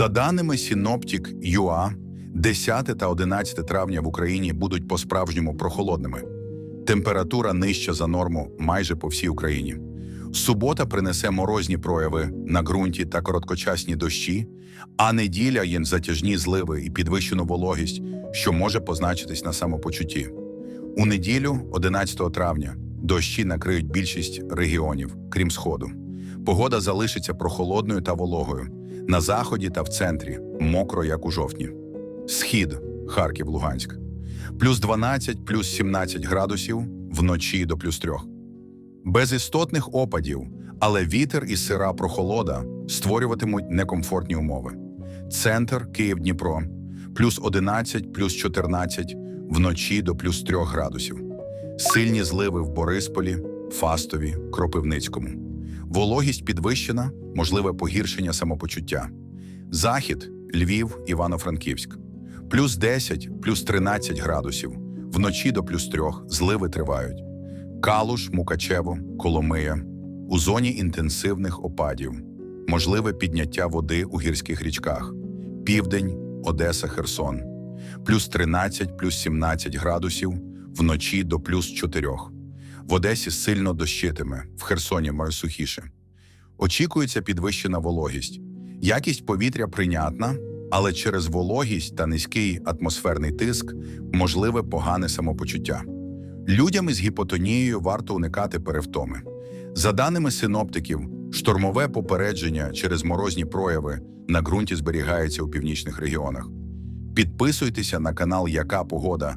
За даними Synoptic UA, 10 та 11 травня в Україні будуть по-справжньому прохолодними. Температура нижча за норму майже по всій Україні. Субота принесе морозні прояви на ґрунті та короткочасні дощі, а неділя є затяжні зливи і підвищену вологість, що може позначитись на самопочутті. У неділю, 11 травня, дощі накриють більшість регіонів, крім сходу. Погода залишиться прохолодною та вологою. На заході та в центрі мокро, як у жовтні. Схід Харків, Луганськ. Плюс 12, плюс 17 градусів вночі до плюс 3. Без істотних опадів, але вітер і сира прохолода створюватимуть некомфортні умови. Центр Київ-Дніпро плюс 11, плюс 14 вночі до плюс 3 градусів. Сильні зливи в Борисполі, Фастові, Кропивницькому. Вологість підвищена, можливе погіршення самопочуття. Захід Львів, Івано-Франківськ. Плюс 10, плюс 13 градусів. Вночі до плюс 3 зливи тривають. Калуш, Мукачево, Коломия. У зоні інтенсивних опадів. Можливе підняття води у гірських річках. Південь, Одеса, Херсон. Плюс 13, плюс 17 градусів. Вночі до плюс 4. В Одесі сильно дощитиме, в Херсоні має сухіше. Очікується підвищена вологість. Якість повітря прийнятна, але через вологість та низький атмосферний тиск можливе погане самопочуття. Людям із гіпотонією варто уникати перевтоми. За даними синоптиків, штормове попередження через морозні прояви на ґрунті зберігається у північних регіонах. Підписуйтеся на канал Яка Погода